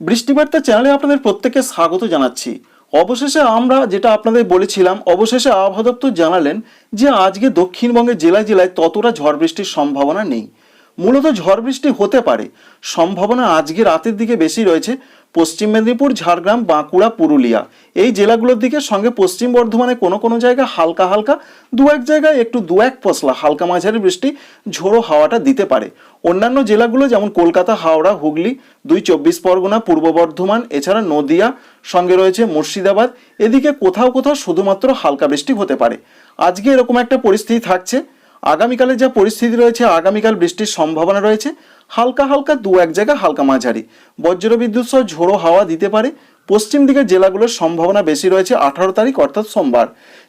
বৃষ্টিবার্তা চ্যানেলে আপনাদের প্রত্যেককে স্বাগত জানাচ্ছি। অবশেষে আমরা যেটা আপনাদের বলেছিলাম, অবশেষে আবহাওয়া দপ্তর জানালেন যে আজকে দক্ষিণবঙ্গের জেলায় জেলায় ততটা ঝড় বৃষ্টির সম্ভাবনা নেই। মূলত ঝড় বৃষ্টি হতে পারে। সম্ভাবনা আজকে রাতের দিকে বেশি রয়েছে। পশ্চিম মেদিনীপুর, ঝাড়গ্রাম, বাঁকুড়া, পুরুলিয়া। এই জেলাগুলোর দিকে সঙ্গে পশ্চিম বর্ধমানে কোনো কোনো জায়গায় হালকা হালকা, দু এক জায়গায় একটু দু এক পশলা হালকা মাঝারি বৃষ্টি, ঝোড়ো হাওয়াটা দিতে পারে। অন্যান্য জেলাগুলো যেমন কলকাতা, হাওড়া, হুগলি, দুই চব্বিশ পরগনা, পূর্ব বর্ধমান, এছাড়া নদিয়া, সঙ্গে রয়েছে মুর্শিদাবাদ, এদিকে কোথাও কোথাও শুধুমাত্র হালকা বৃষ্টি হতে পারে। আজকে এরকম একটা পরিস্থিতি থাকছে। আগামীকালে যা পরিস্থিতি রয়েছে, আগামীকাল বৃষ্টির সম্ভাবনা রয়েছে। হালকা হালকা দু এক জায়গা হালকা মাঝারি। বজ্রবিদ্যুৎ সহ ঝোড়ো হাওয়া দিতে পারে। পশ্চিম দিকের জেলাগুলোর সম্ভাবনা বেশি রয়েছে আঠারো তারিখ, অর্থাৎ সোমবার।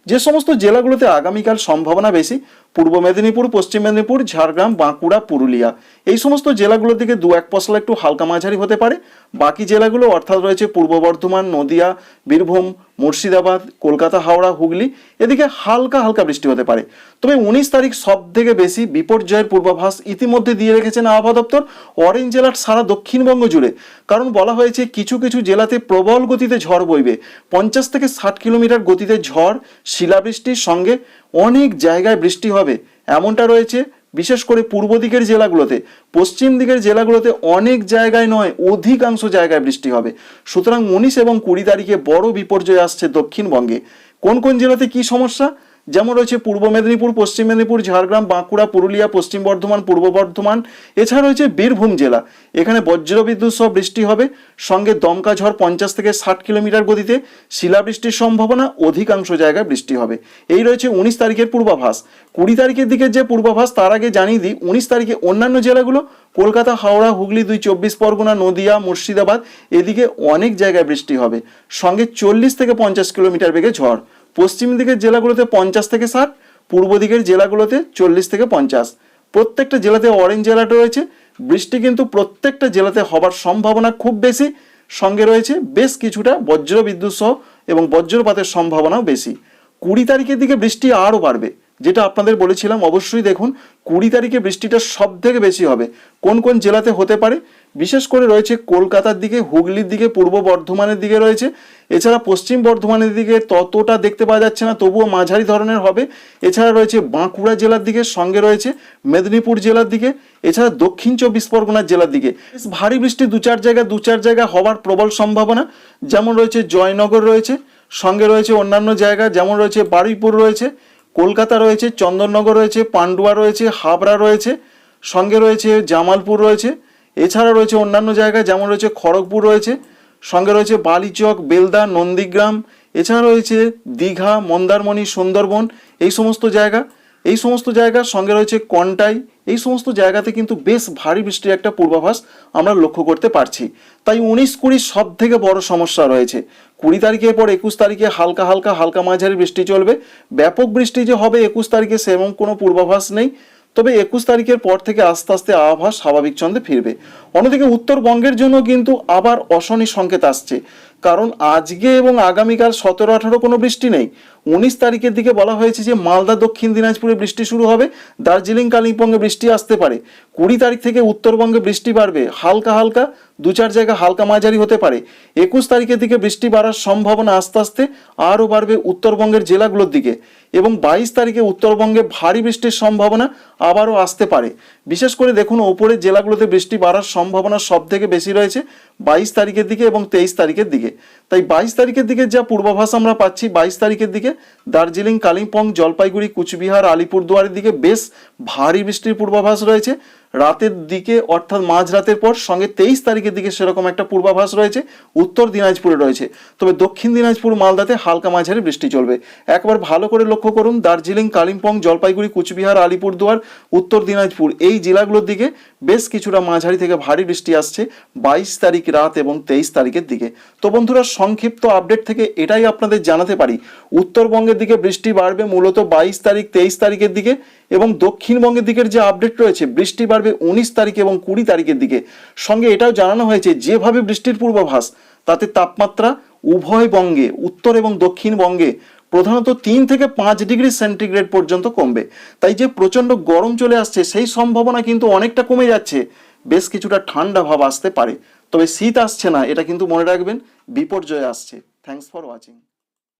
যে সমস্ত জেলাগুলোতে আগামীকাল সম্ভাবনা বেশি পূর্ব মেদিনীপুর, পশ্চিম মেদিনীপুর, ঝাড়গ্রাম, বাঁকুড়া, পুরুলিয়া। এই সমস্ত জেলাগুলোর দিকে দু এক পশলা একটু হালকা মাঝারি হতে পারে। বাকি জেলাগুলো অর্থাৎ রয়েছে পূর্ব বর্ধমান, নদিয়া, বীরভূম, মুর্শিদাবাদ, কলকাতা, হাওড়া, হুগলি, এদিকে হালকা হালকা বৃষ্টি হতে পারে। তবে উনিশ তারিখ সব থেকে বেশি বিপর্যয়ের পূর্বাভাস ইতিমধ্যে দিয়ে রেখেছেন আবহাওয়া দপ্তর অরেঞ্জ জেলার সারা দক্ষিণবঙ্গ জুড়ে। কারণ বলা হয়েছে কিছু কিছু জেলাতে প্রবল গতিতে ঝড় বইবে। পঞ্চাশ থেকে ষাট কিলোমিটার গতিতে ঝড়, শিলাবৃষ্টির সঙ্গে অনেক জায়গায় বৃষ্টি হবে এমনটা রয়েছে বিশেষ করে পূর্ব দিকের জেলাগুলোতে। পশ্চিম দিকের জেলাগুলোতে অনেক জায়গায় নয়, অধিকাংশ জায়গায় বৃষ্টি হবে। সুতরাং উনিশ এবং কুড়ি তারিখে বড় বিপর্যয় আসছে দক্ষিণবঙ্গে। কোন কোন জেলাতে কি সমস্যা? যেমন রয়েছে পূর্ব মেদিনীপুর, পশ্চিম মেদিনীপুর, ঝাড়গ্রাম, বাঁকুড়া, পুরুলিয়া, পশ্চিম বর্ধমান, পূর্ব বর্ধমান, এছাড়া রয়েছে বীরভূম জেলা। এখানে বজ্রবিদ্যুৎ সহ বৃষ্টি হবে। সঙ্গে দমকা ঝড় পঞ্চাশ থেকে ষাট কিলোমিটার গতিতে। শিলাবৃষ্টির সম্ভাবনা অধিকাংশ জায়গায় বৃষ্টি হবে। এই রয়েছে উনিশ তারিখের পূর্বাভাস। কুড়ি তারিখের দিকে যে পূর্বাভাস, তার আগে জানিয়ে দিই, উনিশ তারিখে অন্যান্য জেলাগুলো, কলকাতা, হাওড়া, হুগলি, দুই চব্বিশ পরগনা, নদিয়া, মুর্শিদাবাদ, এদিকে অনেক জায়গায় বৃষ্টি হবে। সঙ্গে চল্লিশ থেকে পঞ্চাশ কিলোমিটার বেগে ঝড়। পশ্চিম দিকের জেলাগুলোতে পঞ্চাশ থেকে ষাট, পূর্ব দিকের জেলাগুলোতে চল্লিশ থেকে পঞ্চাশ। প্রত্যেকটা জেলাতে অরেঞ্জ জেলাটা রয়েছে। বৃষ্টি কিন্তু প্রত্যেকটা জেলাতে হবার সম্ভাবনা খুব বেশি। সঙ্গে রয়েছে বেশ কিছুটা বজ্র বিদ্যুৎ সহ এবং বজ্রপাতের সম্ভাবনাও বেশি। কুড়ি তারিখের দিকে বৃষ্টি আরও বাড়বে। যেটা আপনাদের বলেছিলাম, অবশ্যই দেখুন, কুড়ি তারিখে বৃষ্টিটা সব থেকে বেশি হবে। কোন কোন জেলাতে হতে পারে? বিশেষ করে রয়েছে কলকাতার দিকে, হুগলির দিকে, পূর্ব বর্ধমানের দিকে রয়েছে। এছাড়া পশ্চিম বর্ধমানের দিকে ততটা দেখতে পাওয়া যাচ্ছে না, তবুও মাঝারি ধরনের হবে। এছাড়া রয়েছে বাঁকুড়া জেলার দিকে সঙ্গে রয়েছে মেদিনীপুর জেলার দিকে। এছাড়া দক্ষিণ চব্বিশ পরগনার জেলার দিকে। ভারী বৃষ্টি দু চার জায়গা, দু চার জায়গা হওয়ার প্রবল সম্ভাবনা। যেমন রয়েছে জয়নগর রয়েছে, সঙ্গে রয়েছে অন্যান্য জায়গা, যেমন রয়েছে বারুইপুর রয়েছে। কলকাতা রয়েছে, চন্দননগর রয়েছে, পান্ডুয়া রয়েছে, হাবড়া রয়েছে, সঙ্গে রয়েছে জামালপুর রয়েছে, এছাড়া রয়েছে অন্যান্য জায়গা যেমন রয়েছে খড়গপুর রয়েছে, সঙ্গে রয়েছে বালিচক, বেলদা, নন্দীগ্রাম, এছাড়া রয়েছে দীঘা, মন্দারমণি, সুন্দরবন, এই সমস্ত জায়গা। এই সমস্ত জায়গার সঙ্গে রয়েছে কন্টাই। এই সমস্ত জায়গাতে কিন্তু বেশ ভারী বৃষ্টির একটা পূর্বাভাস আমরা লক্ষ্য করতে পারছি। তাই উনিশ কুড়ি সব থেকে বড় সমস্যা রয়েছে। কুড়ি তারিখের পর একুশ তারিখে হালকা হালকা হালকা মাঝারি বৃষ্টি চলবে। ব্যাপক বৃষ্টি যে হবে একুশ তারিখে সেরকম কোনো পূর্বাভাস নেই। তবে একুশ তারিখের পর থেকে আস্তে আস্তে আবহাওয়া স্বাভাবিক ছন্দে ফিরবে। অন্যদিকে উত্তরবঙ্গের জন্য কিন্তু আবার অশনি সংকেত আসছে। কারণ আজকে এবং আগামীকাল সতেরো, আঠারো কোনো বৃষ্টি নেই। উনিশ তারিখের দিকে বলা হয়েছে যে মালদা, দক্ষিণ দিনাজপুরে বৃষ্টি শুরু হবে। দার্জিলিং, কালিম্পংয়ে বৃষ্টি আসতে পারে। কুড়ি তারিখ থেকে উত্তরবঙ্গে বৃষ্টি বাড়বে। হালকা হালকা, দু চার জায়গা হালকা মাঝারি হতে পারে। একুশ তারিখের দিকে বৃষ্টি বাড়ার সম্ভাবনা আস্তে আস্তে আরও বাড়বে উত্তরবঙ্গের জেলাগুলোর দিকে। এবং বাইশ তারিখে উত্তরবঙ্গে ভারী বৃষ্টির সম্ভাবনা আবারও আসতে পারে। বিশেষ করে দেখুন, ওপরের জেলাগুলোতে বৃষ্টি বাড়ার সম্ভাবনা সব থেকে বেশি রয়েছে। বাইশ তারিখের দিকে এবং তেইশ তারিখের দিকে। তাই বাইশ তারিখের দিকে যা পূর্বাভাস আমরা পাচ্ছি, বাইশ তারিখের দিকে দার্জিলিং, কালিম্পং, জলপাইগুড়ি, কুচবিহার, আলিপুরদুয়ারের দিকে বেশ ভারী বৃষ্টির পূর্বাভাস রয়েছে। রাতের দিকে অর্থাৎ মাঝরাতের পর সঙ্গে তেইশ তারিখের দিকে সেরকম একটা পূর্বাভাস রয়েছে। উত্তর দিনাজপুরে রয়েছে। তবে দক্ষিণ দিনাজপুর, মালদাতে হালকা মাঝারি বৃষ্টি চলবে। একবার ভালো করে লক্ষ্য করুন, দার্জিলিং, কালিম্পং, জলপাইগুড়ি, কুচবিহার, আলিপুরদুয়ার, উত্তর দিনাজপুর এই জেলাগুলোর দিকে বেশ কিছুটা মাঝারি থেকে ভারী বৃষ্টি আসছে বাইশ তারিখ রাত এবং তেইশ তারিখের দিকে। তো বন্ধুরা, সংক্ষিপ্ত আপডেট থেকে এটাই আপনাদের জানাতে পারি। উত্তরবঙ্গের দিকে বৃষ্টি বাড়বে মূলত বাইশ তারিখ, তেইশ তারিখের দিকে এবং দক্ষিণবঙ্গের দিকের যে আপডেট রয়েছে, বৃষ্টি বাড়বে উনিশ তারিখ এবং কুড়ি তারিখের দিকে। সঙ্গে এটাও জানানো হয়েছে, যেভাবে বৃষ্টির পূর্বাভাস, তাতে তাপমাত্রা উভয় বঙ্গে, উত্তর এবং দক্ষিণবঙ্গে প্রধানত তিন থেকে পাঁচ ডিগ্রি সেন্টিগ্রেড পর্যন্ত কমবে। তাই যে প্রচণ্ড গরম চলে আসছে, সেই সম্ভাবনা কিন্তু অনেকটা কমে যাচ্ছে। বেশ কিছুটা ঠান্ডা ভাব আসতে পারে। তবে শীত আসছে না এটা কিন্তু মনে রাখবেন বিপর্যয় আসছে। Thanks for watching